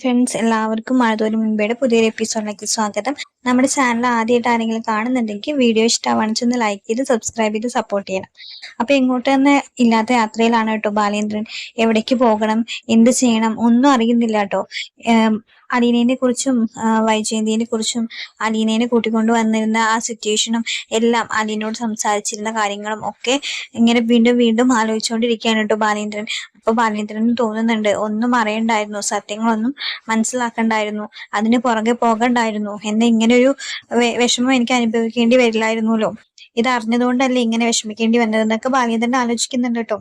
Friends എല്ലാവർക്കും മഴതോലി മുൻപേടെ പുതിയൊരു എപ്പിസോഡിലേക്ക് സ്വാഗതം. നമ്മുടെ ചാനൽ ആദ്യമായിട്ട് ആരെങ്കിലും കാണുന്നുണ്ടെങ്കിൽ വീഡിയോ ഇഷ്ടമാണെന്ന് ഒന്ന് ലൈക്ക് ചെയ്ത് സബ്സ്ക്രൈബ് ചെയ്ത് സപ്പോർട്ട് ചെയ്യണം. അപ്പൊ എങ്ങോട്ട് തന്നെ ഇല്ലാത്ത യാത്രയിലാണ് കേട്ടോ ബാലേന്ദ്രൻ. എവിടേക്ക് പോകണം? എന്ത് ചെയ്യണം? ഒന്നും അറിയുന്നില്ല കേട്ടോ. അലീനയെ കുറിച്ചും വൈജയന്തിനെ കുറിച്ചും അലീനയെ കൂട്ടിക്കൊണ്ട് വന്നിരുന്ന ആ സിറ്റുവേഷനും എല്ലാം അലീനോട് സംസാരിച്ചിരുന്ന കാര്യങ്ങളും ഒക്കെ ഇങ്ങനെ വീണ്ടും വീണ്ടും ആലോചിച്ചുകൊണ്ടിരിക്കുകയാണ് കേട്ടോ ബാലേന്ദ്രൻ. അപ്പൊ ബാലേന്ദ്രന് തോന്നുന്നുണ്ട് ഒന്നും അറിയണ്ടായിരുന്നു സത്യങ്ങളൊന്നും മനസ്സിലാക്കണ്ടായിരുന്നു അതിന് പുറകെ പോകണ്ടായിരുന്നു എന്ന ഒരു വിഷമം എനിക്ക് അനുഭവിക്കേണ്ടി വരില്ലായിരുന്നല്ലോ. ഇത് അറിഞ്ഞതുകൊണ്ടല്ലേ ഇങ്ങനെ വിഷമിക്കേണ്ടി വന്നതെന്നൊക്കെ ബാലേന്ദ്രൻ ആലോചിക്കുന്നുണ്ട് കേട്ടോ.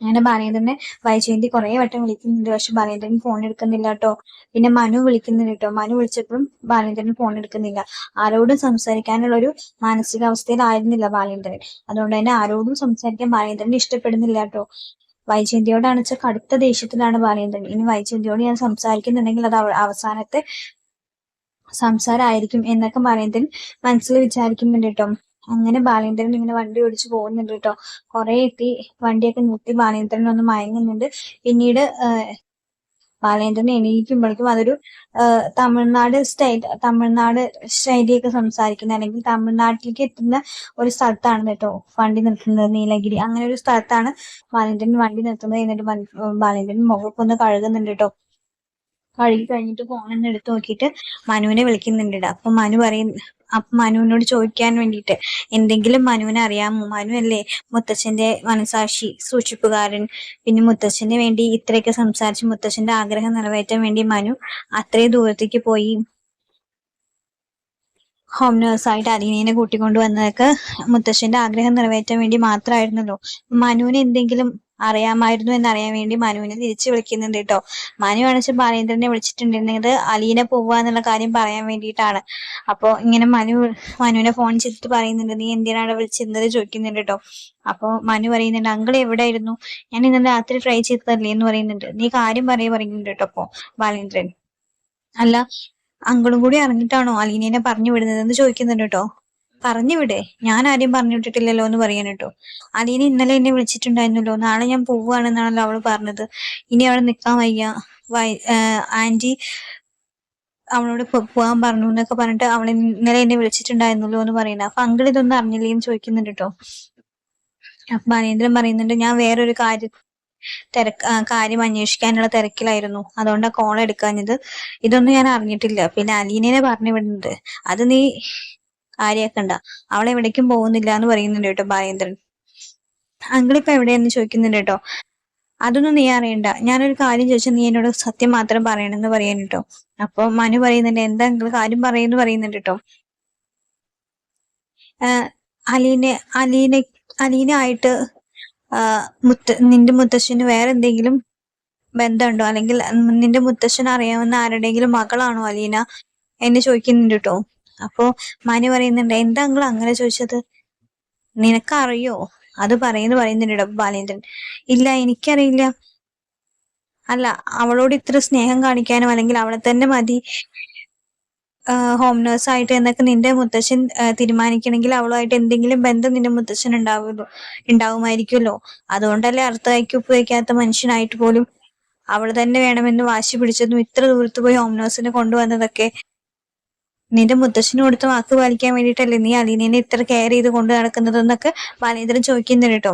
അങ്ങനെ ഭാരേന്ദ്രനെ വൈജയന്തി കുറെ വട്ടം വിളിക്കുന്നുണ്ട്. പക്ഷെ ഭാരേന്ദ്രൻ ഫോൺ എടുക്കുന്നില്ല കേട്ടോ. പിന്നെ മനു വിളിക്കുന്നുണ്ട് കേട്ടോ. മനു വിളിച്ചപ്പോഴും ബാലേന്ദ്രൻ ഫോൺ എടുക്കുന്നില്ല. ആരോടും സംസാരിക്കാനുള്ള ഒരു മാനസികാവസ്ഥയിലായിരുന്നില്ല ബാലേന്ദ്രൻ. അതുകൊണ്ട് തന്നെ ആരോടും സംസാരിക്കാൻ ബാലേന്ദ്രൻ ഇഷ്ടപ്പെടുന്നില്ല കേട്ടോ. വൈജയന്തിയോടാണ് വെച്ചാൽ കടുത്ത ദേഷ്യത്തിലാണ് ബാലേന്ദ്രൻ. ഇനി വൈജയന്തിയോട് ഞാൻ സംസാരിക്കുന്നുണ്ടെങ്കിൽ അത് അവസാനത്തെ സംസാരമായിരിക്കും എന്നൊക്കെ ബാലേന്ദ്രൻ മനസ്സിൽ വിചാരിക്കുന്നുണ്ട് കേട്ടോ. അങ്ങനെ ബാലേന്ദ്രൻ ഇങ്ങനെ വണ്ടി ഓടിച്ചു പോകുന്നുണ്ട് കേട്ടോ. കുറെ എത്തി വണ്ടിയൊക്കെ നിർത്തി ബാലേന്ദ്രൻ ഒന്ന് മയങ്ങുന്നുണ്ട്. പിന്നീട് ബാലേന്ദ്രൻ എണീക്കുമ്പോഴേക്കും അതൊരു തമിഴ്നാട് സ്റ്റൈൽ തമിഴ്നാട് ശൈലിയൊക്കെ സംസാരിക്കുന്ന അല്ലെങ്കിൽ തമിഴ്നാട്ടിലേക്ക് എത്തുന്ന ഒരു സ്ഥലത്താണ് കേട്ടോ വണ്ടി നിർത്തുന്നത് നീലഗിരി. അങ്ങനെ ഒരു സ്ഥലത്താണ് ബാലേന്ദ്രൻ വണ്ടി നിർത്തുന്നത് എന്നിട്ട് ബാലേന്ദ്രൻ മുഖമൊക്കെ കഴുകുന്നുണ്ട് കേട്ടോ. കഴുകി കഴിഞ്ഞിട്ട് ഫോൺ ഫോണിൽ എടുത്ത് നോക്കിയിട്ട് മനുവിനെ വിളിക്കുന്നുണ്ട് അപ്പൊ മനു പറയും അപ്പൊ മനുവിനോട് ചോദിക്കാൻ വേണ്ടിയിട്ട് എന്തെങ്കിലും മനുവിനെ അറിയാമോ? മനു അല്ലേ മുത്തച്ഛന്റെ മനസാക്ഷി സൂക്ഷിപ്പുകാരൻ. പിന്നെ മുത്തച്ഛന് വേണ്ടി ഇത്രയൊക്കെ സംസാരിച്ച് മുത്തച്ഛന്റെ ആഗ്രഹം നിറവേറ്റാൻ വേണ്ടി മനു അത്രയും ദൂരത്തേക്ക് പോയി ഹോം നേഴ്സായിട്ട് അലീനയെ കൂട്ടിക്കൊണ്ടു വന്നതൊക്കെ മുത്തശ്ശന്റെ ആഗ്രഹം നിറവേറ്റാൻ വേണ്ടി മാത്രമായിരുന്നല്ലോ. മനുവിന് എന്തെങ്കിലും അറിയാമായിരുന്നു എന്നറിയാൻ വേണ്ടി മനുവിനെ തിരിച്ചു വിളിക്കുന്നുണ്ട് കേട്ടോ. മനു കാണിച്ച് ബാലേന്ദ്രനെ വിളിച്ചിട്ടുണ്ടെങ്കിൽ അലീനെ പോവുക എന്നുള്ള കാര്യം പറയാൻ വേണ്ടിയിട്ടാണ്. അപ്പൊ ഇങ്ങനെ മനു മനുവിനെ ഫോൺ ചെയ്തിട്ട് പറയുന്നുണ്ട് നീ എന്തിനാണ് വിളിച്ചിരുന്നത്? ചോദിക്കുന്നുണ്ട് കേട്ടോ. അപ്പൊ മനു പറയുന്നുണ്ട് അങ്കിൾ എവിടെയായിരുന്നു? ഞാൻ ഇന്നലെ രാത്രി ട്രൈ ചെയ്തതല്ലേ? എന്ന് പറയുന്നുണ്ട്. നീ കാര്യം പറയ പറയുന്നുണ്ട് കേട്ടോ അപ്പൊ ബാലേന്ദ്രൻ. അല്ല അങ്കിളും കൂടി അറിഞ്ഞിട്ടാണോ അലീനയെ പറഞ്ഞു വിടുന്നത് എന്ന് ചോദിക്കുന്നുണ്ട് കേട്ടോ. പറഞ്ഞു വിടെ ഞാൻ ആരെയും പറഞ്ഞു വിട്ടിട്ടില്ലല്ലോ എന്ന് പറയാൻ കേട്ടോ അലീന ഇന്നലെ എന്നെ വിളിച്ചിട്ടുണ്ടായിരുന്നല്ലോ. നാളെ ഞാൻ പോവുകയാണെന്നാണല്ലോ അവൾ പറഞ്ഞത്. ഇനി അവിടെ നിക്കാൻ വയ്യ. വൈ ആന്റി അവളോട് പോവാൻ പറഞ്ഞു എന്നൊക്കെ പറഞ്ഞിട്ട് അവൾ ഇന്നലെ എന്നെ വിളിച്ചിട്ടുണ്ടായിരുന്നല്ലോ എന്ന് പറയുന്നത് അപ്പൊ അങ്കിൾ ഇതൊന്നും അറിഞ്ഞില്ലേ എന്ന് ചോദിക്കുന്നുണ്ട് കേട്ടോ അപ്പൊ മനേന്ദ്രൻ പറയുന്നുണ്ട് ഞാൻ വേറൊരു കാര്യം തിരക്ക് കാര്യം അന്വേഷിക്കാനുള്ള തിരക്കിലായിരുന്നു. അതുകൊണ്ടാ കോൾ എടുക്കാഞ്ഞത്. ഇതൊന്നും ഞാൻ അറിഞ്ഞിട്ടില്ല. പിന്നെ അലീനെ പറഞ്ഞു വിടുന്നുണ്ട് അത് നീ ആര്യാക്കണ്ട അവൾ എവിടേക്കും പോകുന്നില്ല എന്ന് പറയുന്നുണ്ട് കേട്ടോ ബാലേന്ദ്രൻ അങ്കിളിപ്പോ എവിടെയെന്ന് ചോദിക്കുന്നുണ്ട് കേട്ടോ? അതൊന്നും നീ അറിയണ്ട. ഞാനൊരു കാര്യം ചോദിച്ചാൽ നീ എന്നോട് സത്യം മാത്രം പറയണമെന്ന് പറയാൻ കേട്ടോ. അപ്പൊ മനു പറയുന്നുണ്ട് എന്താ അങ്കിൾ കാര്യം പറയുന്നു പറയുന്നുണ്ട് കേട്ടോ. അലീനെ അലീനെ അലീന ആയിട്ട് മുത്ത നിന്റെ മുത്തശ്ശന് വേറെ എന്തെങ്കിലും ബന്ധമുണ്ടോ? അല്ലെങ്കിൽ നിന്റെ മുത്തശ്ശൻ അറിയാവുന്ന ആരുടെയെങ്കിലും മകളാണോ അലീന? എന്നെ ചോദിക്കുന്നുണ്ട് കേട്ടോ. അപ്പോ മനു പറയുന്നുണ്ട് എന്താ നിങ്ങൾ അങ്ങനെ ചോദിച്ചത്? നിനക്കറിയോ? അത് പറയുന്നു പറയുന്നുണ്ട് ബാലേന്ദ്രൻ. ഇല്ല എനിക്കറിയില്ല. അല്ല അവളോട് ഇത്ര സ്നേഹം കാണിക്കാനും അല്ലെങ്കിൽ അവളെ തന്നെ മതി ഹോം നേഴ്സ് ആയിട്ട് എന്നൊക്കെ നിന്റെ മുത്തച്ഛൻ തീരുമാനിക്കണമെങ്കിൽ അവളുമായിട്ട് എന്തെങ്കിലും ബന്ധം നിന്റെ മുത്തച്ഛൻ ഉണ്ടാവുമല്ലോ ഉണ്ടാവുമായിരിക്കുമല്ലോ. അതുകൊണ്ടല്ലേ അർത്ഥമാക്കി ഉപയോഗിക്കാത്ത മനുഷ്യനായിട്ട് പോലും അവൾ തന്നെ വേണമെന്ന് വാശി പിടിച്ചതും ഇത്ര ദൂരത്ത് പോയി ഹോം നേഴ്സിനെ കൊണ്ടുവന്നതൊക്കെ നിന്റെ മുത്തശ്ശന് കൊടുത്ത വാക്ക് പാലിക്കാൻ വേണ്ടിയിട്ടല്ലേ നീ അലീനെ ഇത്ര കെയർ ചെയ്ത് കൊണ്ട് നടക്കുന്നതെന്നൊക്കെ ബാലേന്ദ്രൻ ചോദിക്കുന്നുണ്ട് കേട്ടോ.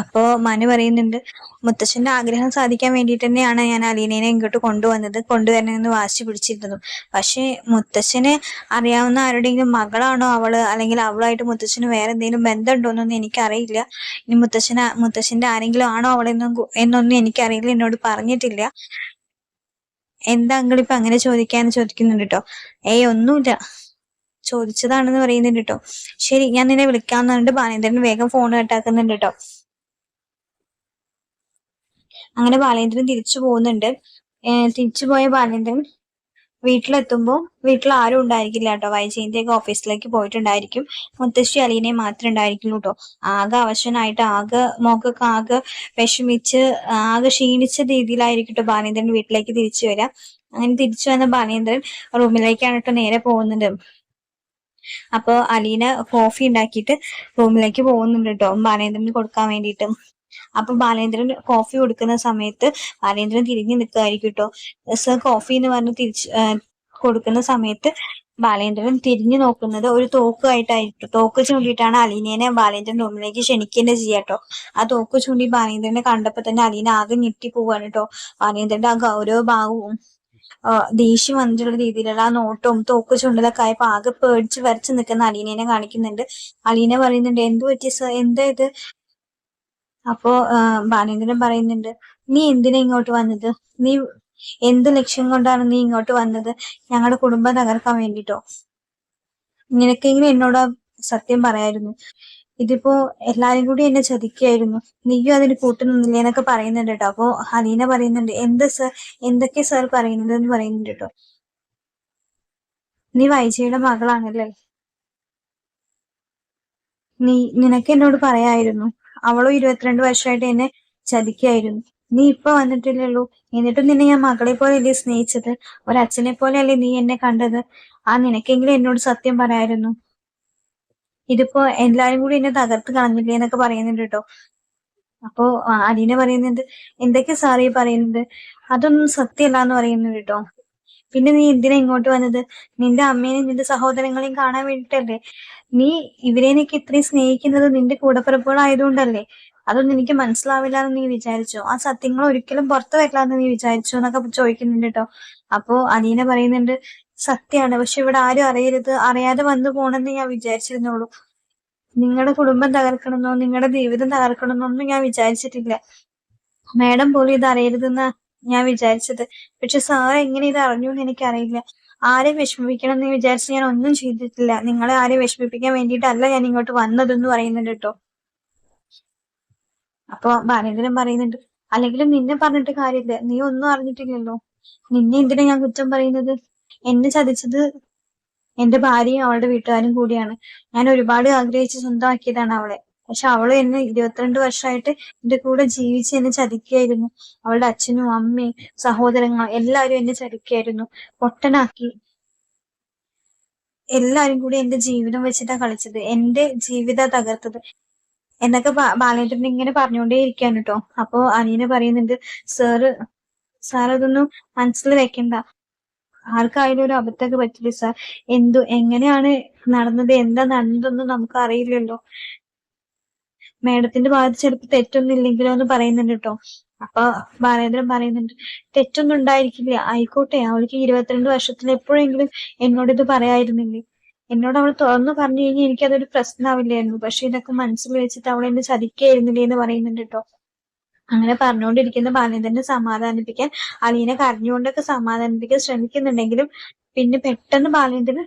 അപ്പോ മനു പറയുന്നുണ്ട് മുത്തശ്ശന്റെ ആഗ്രഹം സാധിക്കാൻ വേണ്ടിയിട്ട് തന്നെയാണ് ഞാൻ അലീനേനെ ഇങ്ങോട്ട് കൊണ്ടുവന്നത്. കൊണ്ടുവരണമെന്ന് വാശി പിടിച്ചിരുന്നത് പക്ഷെ മുത്തശ്ശന് അറിയാവുന്ന ആരുടെയെങ്കിലും മകളാണോ അവൾ? അല്ലെങ്കിൽ അവളായിട്ട് മുത്തശ്ശന് വേറെ എന്തെങ്കിലും ബന്ധമുണ്ടോന്നൊന്നും എനിക്കറിയില്ല. ഇനി മുത്തശ്ശന മുത്തശ്ശന്റെ ആരെങ്കിലും ആണോ അവളെന്നും എന്നൊന്നും എനിക്കറിയില്ല. എന്നോട് പറഞ്ഞിട്ടില്ല. എന്താ അങ്കിളിപ്പൊ അങ്ങനെ ചോദിക്കാന്ന് ചോദിക്കുന്നുണ്ട് കേട്ടോ ഏയ് ഒന്നുമില്ല ചോദിച്ചതാണെന്ന് പറയുന്നുണ്ട് കേട്ടോ ശരി ഞാൻ നിന്നെ വിളിക്കാന്ന് പറഞ്ഞിട്ട് ബാലേന്ദ്രൻ വേഗം ഫോൺ കട്ടാക്കുന്നുണ്ട് കേട്ടോ അങ്ങനെ ബാലേന്ദ്രൻ തിരിച്ചു പോകുന്നുണ്ട്. തിരിച്ചു പോയ ബാലേന്ദ്രൻ വീട്ടിലെത്തുമ്പോൾ വീട്ടിൽ ആരും ഉണ്ടായിരിക്കില്ല കേട്ടോ. വൈജയന്തിയൊക്കെ ഓഫീസിലേക്ക് പോയിട്ടുണ്ടായിരിക്കും. മുത്തശ്ശി അലീനെ മാത്രമേ ഉണ്ടായിരിക്കുള്ളൂ കേട്ടോ. ആകെ അവശനായിട്ട് ആകെ മോക്കൊക്കെ ആകെ വിഷമിച്ച് ആകെ ക്ഷീണിച്ച രീതിയിലായിരിക്കും കേട്ടോ ബാലേന്ദ്രൻ വീട്ടിലേക്ക് തിരിച്ചു വരാം. അങ്ങനെ തിരിച്ചു വന്ന ബാലേന്ദ്രൻ റൂമിലേക്കാണ് കേട്ടോ നേരെ പോകുന്നത്. അപ്പൊ അലീന കോഫി ഉണ്ടാക്കിയിട്ട് റൂമിലേക്ക് പോകുന്നുണ്ട് കേട്ടോ. ബാലേന്ദ്രന് കൊടുക്കാൻ വേണ്ടിയിട്ട്. അപ്പൊ ബാലേന്ദ്രൻ കോഫി കൊടുക്കുന്ന സമയത്ത് ബാലേന്ദ്രൻ തിരിഞ്ഞു നിൽക്കുമായിരിക്കും കേട്ടോ സർ കോഫി എന്ന് പറഞ്ഞ് തിരിച്ച് കൊടുക്കുന്ന സമയത്ത് ബാലേന്ദ്രൻ തിരിഞ്ഞു നോക്കുന്നത് ഒരു തോക്കുമായിട്ടായിരിക്കും തോക്ക് ചൂണ്ടിയിട്ടാണ് അലീനേനെ ബാലേന്ദ്രൻ റൂമിലേക്ക് ക്ഷണിക്കേണ്ട ചെയ്യാട്ടോ ആ തോക്ക് ചൂണ്ടി ബാലേന്ദ്രനെ കണ്ടപ്പോ തന്നെ അലീന ആകെ ഞെട്ടി പോവാണ് കേട്ടോ ബാലേന്ദ്രന്റെ ആ ഗൗരവ ഭാവവും ദേഷ്യം വന്നിട്ടുള്ള രീതിയിലുള്ള ആ നോട്ടവും തോക്ക് ചുണ്ടലൊക്കെ ആയപ്പോ ആകെ പേടിച്ച് വരച്ച് നിൽക്കുന്ന അലീനേനെ കാണിക്കുന്നുണ്ട്. അലീന പറയുന്നുണ്ട് എന്ത് പറ്റിയ സർ എന്താ ഇത്? അപ്പോ ആ, ബാലേന്ദ്രൻ പറയുന്നുണ്ട് നീ എന്തിനാ ഇങ്ങോട്ട് വന്നത്? നീ എന്ത് ലക്ഷ്യം കൊണ്ടാണ് നീ ഇങ്ങോട്ട് വന്നത്? ഞങ്ങളുടെ കുടുംബം തകർക്കാൻ വേണ്ടിട്ടോ? നിനക്കെങ്കിലും എന്നോട് സത്യം പറയായിരുന്നു. ഇതിപ്പോ എല്ലാരും കൂടി എന്നെ ചതിക്കായിരുന്നു. നീയും അതിന് കൂട്ടുന്നില്ല എന്നൊക്കെ പറയുന്നുണ്ട് കേട്ടോ അപ്പോ ഹലീന പറയുന്നുണ്ട് എന്ത് സർ എന്തൊക്കെ സാർ പറയുന്നത്? എന്ന് പറയുന്നുണ്ട് കേട്ടോ നീ വൈജയുടെ മകളാണല്ലേ? നീ നിനക്ക് എന്നോട് പറയായിരുന്നു അവളും ഇരുപത്തിരണ്ട് വർഷമായിട്ട് എന്നെ ചതിക്കായിരുന്നു. നീ ഇപ്പൊ വന്നിട്ടില്ലല്ലോ എന്നിട്ടും നിന്നെ ഞാൻ മകളെ പോലെ അല്ലേ സ്നേഹിച്ചത്? ഒരച്ഛനെ പോലെ അല്ലേ നീ എന്നെ കണ്ടത്? ആ നിനക്കെങ്കിലും എന്നോട് സത്യം പറയായിരുന്നു. ഇതിപ്പോ എല്ലാരും കൂടി എന്നെ തകർത്ത് കളഞ്ഞില്ലേ എന്നൊക്കെ പറയുന്നുണ്ട് കേട്ടോ. അപ്പോ അലീന പറയുന്നുണ്ട് എന്തൊക്കെ സാറി പറയുന്നത്? അതൊന്നും സത്യമല്ല എന്ന് പറയുന്നു കേട്ടോ. പിന്നെ നീ എന്തിനാ ഇങ്ങോട്ട് വന്നത്? നിന്റെ അമ്മേനെയും നിന്റെ സഹോദരങ്ങളെയും കാണാൻ വേണ്ടിട്ടല്ലേ? നീ ഇവരെയൊക്കെ ഇത്രയും സ്നേഹിക്കുന്നത് നിന്റെ കൂടപ്പിറപ്പുകളായതുകൊണ്ടല്ലേ? അതൊന്നും എനിക്ക് മനസ്സിലാവില്ല എന്ന് നീ വിചാരിച്ചോ? ആ സത്യങ്ങൾ ഒരിക്കലും പുറത്തു വരില്ല എന്ന് നീ വിചാരിച്ചോ എന്നൊക്കെ ചോദിക്കുന്നുണ്ട് കേട്ടോ. അപ്പോ അലീന പറയുന്നുണ്ട് സത്യമാണ് പക്ഷെ ഇവിടെ ആരും അറിയരുത്. അറിയാതെ വന്നു പോണെന്ന് ഞാൻ വിചാരിച്ചിരുന്നുള്ളൂ. നിങ്ങളുടെ കുടുംബം തകർക്കണമെന്നോ നിങ്ങളുടെ ജീവിതം തകർക്കണമെന്നോ ഒന്നും ഞാൻ വിചാരിച്ചിട്ടില്ല. മാഡം പോലും ഇത് അറിയരുതെന്ന് ഞാൻ വിചാരിച്ചത്. പക്ഷെ സാർ എങ്ങനെ ഇത് അറിഞ്ഞു എന്ന് എനിക്കറിയില്ല. ആരെ വിഷമിപ്പിക്കണം എന്ന് വിചാരിച്ച് ഞാൻ ഒന്നും ചെയ്തിട്ടില്ല. നിങ്ങളെ ആരെ വിഷമിപ്പിക്കാൻ വേണ്ടിയിട്ടല്ല ഞാൻ ഇങ്ങോട്ട് വന്നതെന്ന് പറയുന്നുണ്ട് കേട്ടോ. അപ്പൊ ബാലേന്ദ്രൻ പറയുന്നുണ്ട് അല്ലെങ്കിലും നിന്നെ പറഞ്ഞിട്ട് കാര്യമില്ല. നീ ഒന്നും അറിഞ്ഞിട്ടില്ലല്ലോ. നിന്നെ എന്തിനാ ഞാൻ കുറ്റം പറയുന്നത്? എന്നെ ചതിച്ചത് എന്റെ ഭാര്യയും അവളുടെ വീട്ടുകാരും കൂടിയാണ്. ഞാൻ ഒരുപാട് ആഗ്രഹിച്ച് സ്വന്തമാക്കിയതാണ് അവളെ. പക്ഷെ അവൾ എന്നെ ഇരുപത്തിരണ്ട് വർഷമായിട്ട് എന്റെ കൂടെ ജീവിച്ച് എന്നെ ചതിക്കായിരുന്നു അവളുടെ അച്ഛനും അമ്മയും സഹോദരങ്ങൾ എല്ലാവരും എന്നെ ചതിക്കായിരുന്നു പൊട്ടനാക്കി. എല്ലാരും കൂടി എന്റെ ജീവിതം വെച്ചിട്ടാ കളിച്ചത്. എന്റെ ജീവിത തകർത്തത്. എന്നൊക്കെ ബാലേന്ദ്രൻ ഇങ്ങനെ പറഞ്ഞുകൊണ്ടേ ഇരിക്കാൻ കേട്ടോ അപ്പൊ അനീന പറയുന്നുണ്ട് സാറ് സാർ അതൊന്നും മനസ്സിൽ വെക്കണ്ട. ആർക്കായാലും ഒരു അബദ്ധമൊക്കെ പറ്റില്ല സാർ? എന്തു എങ്ങനെയാണ് നടന്നത്? എന്താ നടന്നതൊന്നും നമുക്ക് അറിയില്ലല്ലോ. മേഡത്തിന്റെ ഭാഗത്ത് ചിലപ്പോ തെറ്റൊന്നും ഇല്ലെങ്കിലോ എന്ന് പറയുന്നുണ്ട് കേട്ടോ അപ്പൊ ബാലേന്ദ്രൻ പറയുന്നുണ്ട് തെറ്റൊന്നും ഉണ്ടായിരിക്കില്ല. ആയിക്കോട്ടെ അവൾക്ക് ഇരുപത്തിരണ്ട് വർഷത്തിൽ എപ്പോഴെങ്കിലും എന്നോട് ഇത് പറയായിരുന്നില്ലേ? എന്നോട് അവൾ തുറന്നു പറഞ്ഞു കഴിഞ്ഞാൽ എനിക്കതൊരു പ്രശ്നമാവില്ലായിരുന്നു. പക്ഷെ ഇതൊക്കെ മനസ്സിൽ വെച്ചിട്ട് അവൾ എന്നെ ചതിക്കായിരുന്നില്ലേ എന്ന് പറയുന്നുണ്ട് കേട്ടോ അങ്ങനെ പറഞ്ഞുകൊണ്ടിരിക്കുന്ന ബാലേന്ദ്രനെ സമാധാനിപ്പിക്കാൻ അലീനെ കരഞ്ഞുകൊണ്ടൊക്കെ സമാധാനിപ്പിക്കാൻ ശ്രമിക്കുന്നുണ്ടെങ്കിലും പിന്നെ പെട്ടെന്ന് ബാലേന്ദ്രൻ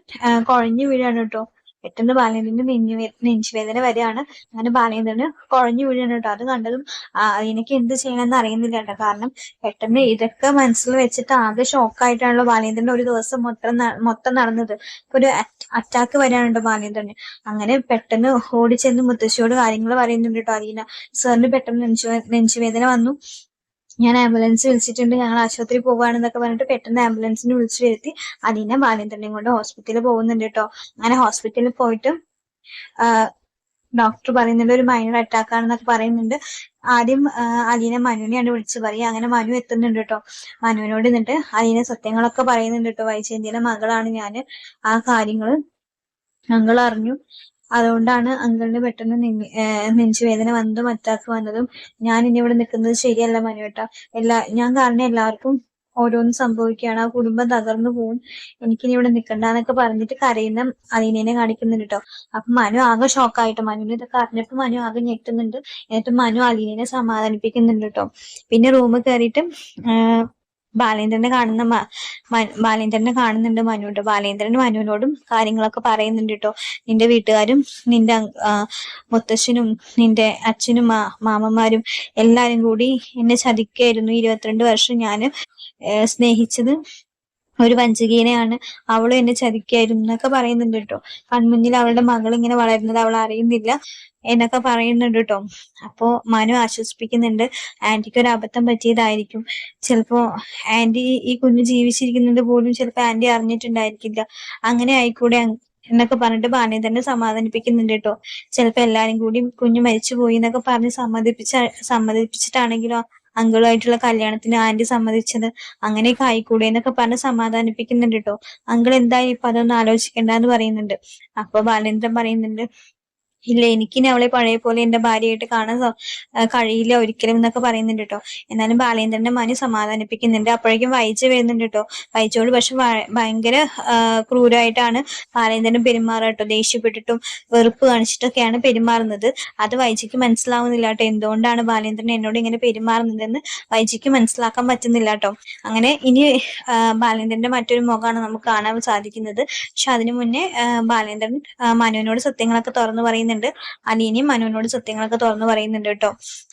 കുഴഞ്ഞു വീഴാണ് കേട്ടോ പെട്ടെന്ന് ബാലേന്ദ്രന്റെ നെഞ്ഞു നെഞ്ചുവേദന വരികയാണ്. അങ്ങനെ ബാലേന്ദ്രന് കുഴഞ്ഞു വീഴാണ് കേട്ടോ. അത് കണ്ടതും എനിക്ക് എന്ത് ചെയ്യണമെന്ന് അറിയുന്നില്ല കേട്ടോ. കാരണം പെട്ടെന്ന് ഇതൊക്കെ മനസ്സിൽ വെച്ചിട്ട് ആകെ ഷോക്കായിട്ടാണല്ലോ ബാലേന്ദ്രന്റെ ഒരു ദിവസം മൊത്തം മൊത്തം നടന്നത്. ഒരു അറ്റാക്ക് വരാനുണ്ട് ബാലേന്ദ്രന് അങ്ങനെ പെട്ടെന്ന് ഓടിച്ചെന്ന് മുത്തശ്ശിയോട് കാര്യങ്ങൾ പറയുന്നുണ്ട് കേട്ടോ. അലീന സാറിന് പെട്ടെന്ന് നെഞ്ചു നെഞ്ചുവേദന വന്നു. ഞാൻ ആംബുലൻസ് വിളിച്ചിട്ടുണ്ട്. ഞങ്ങൾ ആശുപത്രി പോവാണെന്നൊക്കെ പറഞ്ഞിട്ട് പെട്ടെന്ന് ആംബുലൻസിന് വിളിച്ചു വരുത്തി. അതിനെ ബാലേന്ദ്രനെയും കൊണ്ട് ഹോസ്പിറ്റലിൽ പോകുന്നുണ്ട് കേട്ടോ അങ്ങനെ ഹോസ്പിറ്റലിൽ പോയിട്ട് ഡോക്ടർ പറയുന്നുണ്ട് ഒരു മൈനർ അറ്റാക്ക് ആണെന്നൊക്കെ പറയുന്നുണ്ട്. ആദ്യം അലീന മനുവിനെയാണ് വിളിച്ചു പറയുക. അങ്ങനെ മനു എത്തുന്നുണ്ട് കേട്ടോ മനുവിനോട് എന്നിട്ട് അലീന സത്യങ്ങളൊക്കെ പറയുന്നുണ്ട് കേട്ടോ വൈചേന്തിയുടെ മകളാണ് ഞാൻ ആ കാര്യങ്ങൾ ഞങ്ങൾ അറിഞ്ഞു. അതുകൊണ്ടാണ് അങ്കിളിന് പെട്ടെന്ന് നെഞ്ചുവേദന വന്നതും അറ്റാക്ക് വന്നതും ഞാൻ ഇനി ഇവിടെ നിൽക്കുന്നത് ശരിയല്ല മനുവേട്ട. എല്ലാ ഞാൻ കാരണം എല്ലാവർക്കും ഓരോന്ന് സംഭവിക്കുകയാണ്. ആ കുടുംബം തകർന്നു പോകും എനിക്കിനി ഇവിടെ നിൽക്കണ്ട എന്നൊക്കെ പറഞ്ഞിട്ട് കരയുന്ന അലീനേനെ കാണിക്കുന്നുണ്ട് കേട്ടോ അപ്പൊ മനു ആകെ ഷോക്കായിട്ട് മനുവിന് ഇതൊക്കെ അറിഞ്ഞപ്പോ മനു ആകെ ഞെട്ടുന്നുണ്ട്. എന്നിട്ട് മനു അലീനേനെ സമാധാനിപ്പിക്കുന്നുണ്ട് കേട്ടോ പിന്നെ റൂമിൽ കയറിയിട്ട് ബാലേന്ദ്രനെ കാണുന്ന ബാലേന്ദ്രനെ കാണുന്നുണ്ട് മനുണ്ട് ബാലേന്ദ്രൻ മനുവിനോടും കാര്യങ്ങളൊക്കെ പറയുന്നുണ്ട് കേട്ടോ. നിന്റെ വീട്ടുകാരും നിന്റെ മുത്തശ്ശനും നിന്റെ അച്ഛനും മാമന്മാരും എല്ലാരും കൂടി എന്നെ ചതിക്കായിരുന്നു ഇരുപത്തിരണ്ട് വർഷം ഞാൻ സ്നേഹിച്ചത് ഒരു വഞ്ചകീനെയാണ് അവളും എന്നെ ചതിക്കായിരുന്നു എന്നൊക്കെ പറയുന്നുണ്ട് കേട്ടോ. കൺമുന്നിൽ അവളുടെ മകൾ ഇങ്ങനെ വളരുന്നത് അവൾ അറിയുന്നില്ല എന്നൊക്കെ പറയുന്നുണ്ട് കേട്ടോ. അപ്പോ മനു ആശ്വസിപ്പിക്കുന്നുണ്ട് ആന്റിക്ക് ഒരു അബദ്ധം പറ്റിയതായിരിക്കും. ചിലപ്പോ ആന്റി ഈ കുഞ്ഞ് ജീവിച്ചിരിക്കുന്നത് പോലും ചിലപ്പോ ആന്റി അറിഞ്ഞിട്ടുണ്ടായിരിക്കില്ല. അങ്ങനെ ആയിക്കൂടെ എന്നൊക്കെ പറഞ്ഞിട്ട് തന്നെ സമാധാനിപ്പിക്കുന്നുണ്ട് കേട്ടോ. ചിലപ്പോ എല്ലാരും കൂടി കുഞ്ഞ് മരിച്ചു പോയി എന്നൊക്കെ പറഞ്ഞ് സമ്മതിപ്പിച്ച സമ്മതിപ്പിച്ചിട്ടാണെങ്കിലോ അങ്കിളുമായിട്ടുള്ള കല്യാണത്തിന് ആന്റി സമ്മതിച്ചത്. അങ്ങനെയൊക്കെ ആയിക്കൂടെ എന്നൊക്കെ പറഞ്ഞ് സമാധാനിപ്പിക്കുന്നുണ്ട് കേട്ടോ അങ്കിൾ എന്തായാലും ഇപ്പൊ അതൊന്നും ആലോചിക്കണ്ടെന്ന് പറയുന്നുണ്ട്. അപ്പൊ ബാലേന്ദ്രൻ പറയുന്നുണ്ട് ഇല്ല എനിക്കിനി അവളെ പഴയ പോലെ എന്റെ ഭാര്യയായിട്ട് കാണാൻ കഴിയില്ല ഒരിക്കലും എന്നൊക്കെ പറയുന്നുണ്ട് കേട്ടോ എന്നാലും ബാലേന്ദ്രന്റെ മനു സമാധാനിപ്പിക്കുന്നുണ്ട്. അപ്പോഴേക്കും വൈജ വരുന്നുണ്ട് കേട്ടോ വൈജയോട് പക്ഷെ ഭയങ്കര ക്രൂരായിട്ടാണ് ബാലേന്ദ്രൻ പെരുമാറുക കേട്ടോ ദേഷ്യപ്പെട്ടിട്ടും വെറുപ്പ് കാണിച്ചിട്ടൊക്കെയാണ് പെരുമാറുന്നത്. അത് വൈജിക്ക് മനസ്സിലാവുന്നില്ല കേട്ടോ എന്തുകൊണ്ടാണ് ബാലേന്ദ്രൻ എന്നോട് ഇങ്ങനെ പെരുമാറുന്നതെന്ന് വൈജിക്ക് മനസ്സിലാക്കാൻ പറ്റുന്നില്ല കേട്ടോ അങ്ങനെ ഇനി ബാലേന്ദ്രന്റെ മറ്റൊരു മുഖമാണ് നമുക്ക് കാണാൻ സാധിക്കുന്നത്. പക്ഷെ അതിനു മുന്നേ ബാലേന്ദ്രൻ മനുവിനോട് സത്യങ്ങളൊക്കെ തുറന്നു പറയുന്നുണ്ട്. അലീനയും മനുവിനോട് സത്യങ്ങളൊക്കെ തുറന്നു പറയുന്നുണ്ട് കേട്ടോ.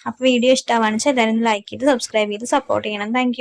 അപ്പൊ വീഡിയോ ഇഷ്ടമാണെന്ന് വെച്ചാൽ എല്ലാവരും ലൈക്ക് ചെയ്ത് സബ്സ്ക്രൈബ് ചെയ്ത് സപ്പോർട്ട് ചെയ്യണം. താങ്ക്